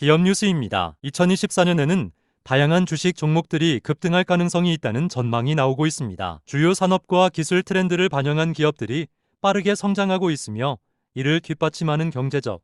기업 뉴스입니다. 2024년에는 다양한 주식 종목들이 급등할 가능성이 있다는 전망이 나오고 있습니다. 주요 산업과 기술 트렌드를 반영한 기업들이 빠르게 성장하고 있으며 이를 뒷받침하는 경제적,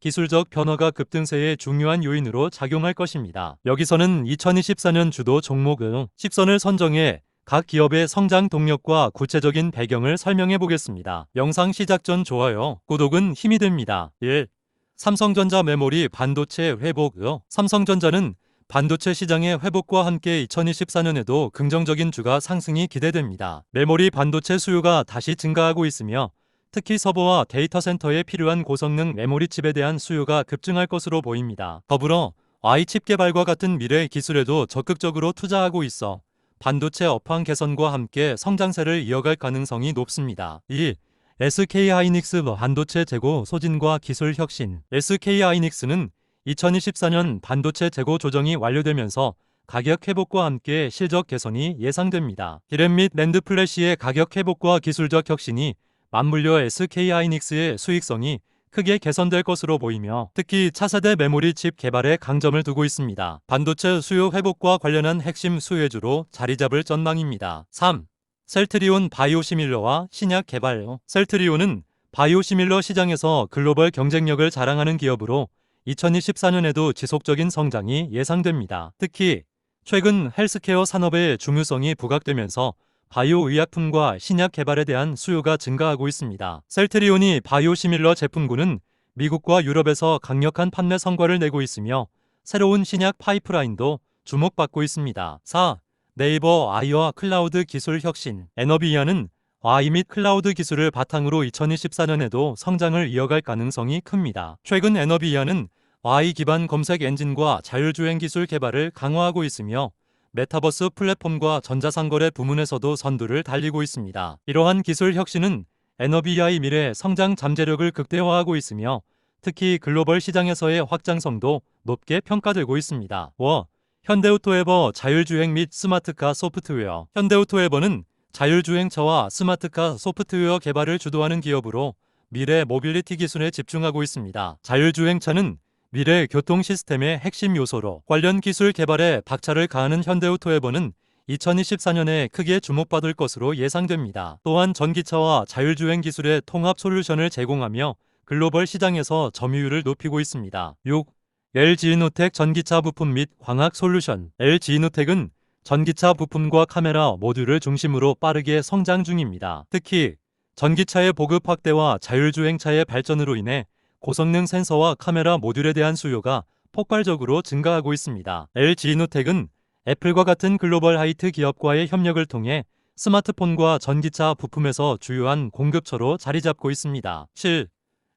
기술적 변화가 급등세의 중요한 요인으로 작용할 것입니다. 여기서는 2024년 주도 종목을 10선을 선정해 각 기업의 성장 동력과 구체적인 배경을 설명해 보겠습니다. 영상 시작 전 좋아요, 구독은 힘이 됩니다. 1. 삼성전자 메모리 반도체 회복 삼성전자는 반도체 시장의 회복과 함께 2024년에도 긍정적인 주가 상승이 기대됩니다. 메모리 반도체 수요가 다시 증가하고 있으며 특히 서버와 데이터 센터에 필요한 고성능 메모리 칩에 대한 수요가 급증할 것으로 보입니다. 더불어 Y칩 개발과 같은 미래 기술에도 적극적으로 투자하고 있어 반도체 업황 개선과 함께 성장세를 이어갈 가능성이 높습니다. 2. SK하이닉스 반도체 재고 소진과 기술 혁신 SK하이닉스는 2024년 반도체 재고 조정이 완료되면서 가격 회복과 함께 실적 개선이 예상됩니다. 디램 및 랜드 플래시의 가격 회복과 기술적 혁신이 맞물려 SK하이닉스의 수익성이 크게 개선될 것으로 보이며 특히 차세대 메모리 칩 개발에 강점을 두고 있습니다. 반도체 수요 회복과 관련한 핵심 수혜주로 자리 잡을 전망입니다. 3. 셀트리온 바이오시밀러와 신약 개발 셀트리온은 바이오시밀러 시장에서 글로벌 경쟁력을 자랑하는 기업으로 2024년에도 지속적인 성장이 예상됩니다. 특히 최근 헬스케어 산업의 중요성이 부각되면서 바이오 의약품과 신약 개발에 대한 수요가 증가하고 있습니다. 셀트리온이 바이오시밀러 제품군은 미국과 유럽에서 강력한 판매 성과를 내고 있으며 새로운 신약 파이프라인도 주목받고 있습니다. 4. 네이버 아이와 클라우드 기술 혁신 에너비아는 와이 및 클라우드 기술을 바탕으로 2024년에도 성장을 이어갈 가능성이 큽니다. 최근 에너비아는 와이 기반 검색 엔진과 자율주행 기술 개발을 강화하고 있으며 메타버스 플랫폼과 전자상거래 부문에서도 선두를 달리고 있습니다. 이러한 기술 혁신은 에너비아의 미래 성장 잠재력을 극대화하고 있으며 특히 글로벌 시장에서의 확장성도 높게 평가되고 있습니다. 워 현대오토에버 자율주행 및 스마트카 소프트웨어 현대오토에버는 자율주행차와 스마트카 소프트웨어 개발을 주도하는 기업으로 미래 모빌리티 기술에 집중하고 있습니다. 자율주행차는 미래 교통 시스템의 핵심 요소로 관련 기술 개발에 박차를 가하는 현대오토에버는 2024년에 크게 주목받을 것으로 예상됩니다. 또한 전기차와 자율주행 기술의 통합 솔루션을 제공하며 글로벌 시장에서 점유율을 높이고 있습니다. 6. LG이노텍 전기차 부품 및 광학 솔루션 LG이노텍은 전기차 부품과 카메라 모듈을 중심으로 빠르게 성장 중입니다. 특히 전기차의 보급 확대와 자율주행차의 발전으로 인해 고성능 센서와 카메라 모듈에 대한 수요가 폭발적으로 증가하고 있습니다. LG이노텍은 애플과 같은 글로벌 하이트 기업과의 협력을 통해 스마트폰과 전기차 부품에서 주요한 공급처로 자리 잡고 있습니다. 7.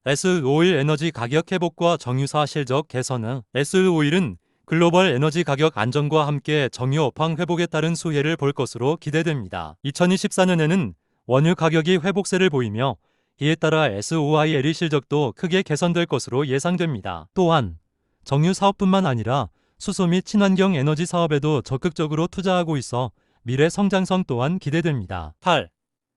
S오일 에너지 가격 회복과 정유사 실적 개선은 S오일은 글로벌 에너지 가격 안정과 함께 정유 업황 회복에 따른 수혜를 볼 것으로 기대됩니다. 2024년에는 원유 가격이 회복세를 보이며 이에 따라 SOIL의 실적도 크게 개선될 것으로 예상됩니다. 또한 정유 사업뿐만 아니라 수소 및 친환경 에너지 사업에도 적극적으로 투자하고 있어 미래 성장성 또한 기대됩니다. 8.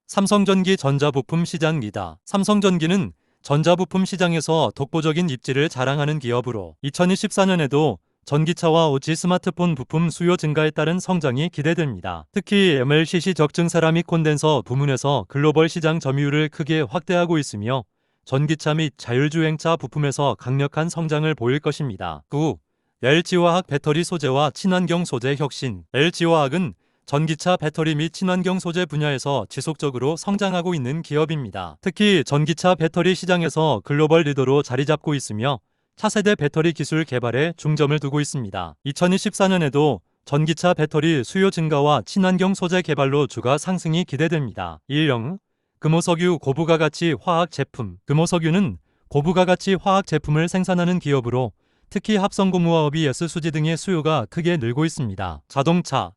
삼성전기 전자부품 시장 리다. 삼성전기는 전자부품 시장에서 독보적인 입지를 자랑하는 기업으로 2024년에도 전기차와 오지 스마트폰 부품 수요 증가에 따른 성장이 기대됩니다. 특히 MLCC 적증 세라믹 콘덴서 부문에서 글로벌 시장 점유율을 크게 확대하고 있으며 전기차 및 자율주행차 부품에서 강력한 성장을 보일 것입니다. 9. LG화학 배터리 소재와 친환경 소재 혁신 LG화학은 전기차 배터리 및 친환경 소재 분야에서 지속적으로 성장하고 있는 기업입니다. 특히 전기차 배터리 시장에서 글로벌 리더로 자리 잡고 있으며 차세대 배터리 기술 개발에 중점을 두고 있습니다. 2024년에도 전기차 배터리 수요 증가와 친환경 소재 개발로 주가 상승이 기대됩니다. 1령 금호석유 고부가 가치 화학 제품 금호석유는 고부가 가치 화학 제품을 생산하는 기업으로 특히 합성고무화업이 S수지 등의 수요가 크게 늘고 있습니다. 자동차,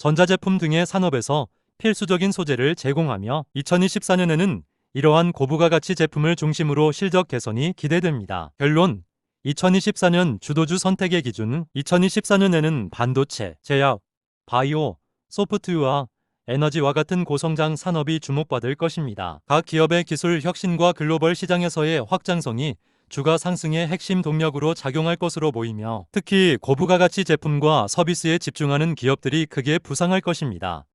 전자제품 등의 산업에서 필수적인 소재를 제공하며 2024년에는 이러한 고부가 가치 제품을 중심으로 실적 개선이 기대됩니다. 결론 2024년 주도주 선택의 기준 2024년에는 반도체, 제약, 바이오, 소프트웨어, 에너지와 같은 고성장 산업이 주목받을 것입니다. 각 기업의 기술 혁신과 글로벌 시장에서의 확장성이 주가 상승의 핵심 동력으로 작용할 것으로 보이며 특히 고부가가치 제품과 서비스에 집중하는 기업들이 크게 부상할 것입니다.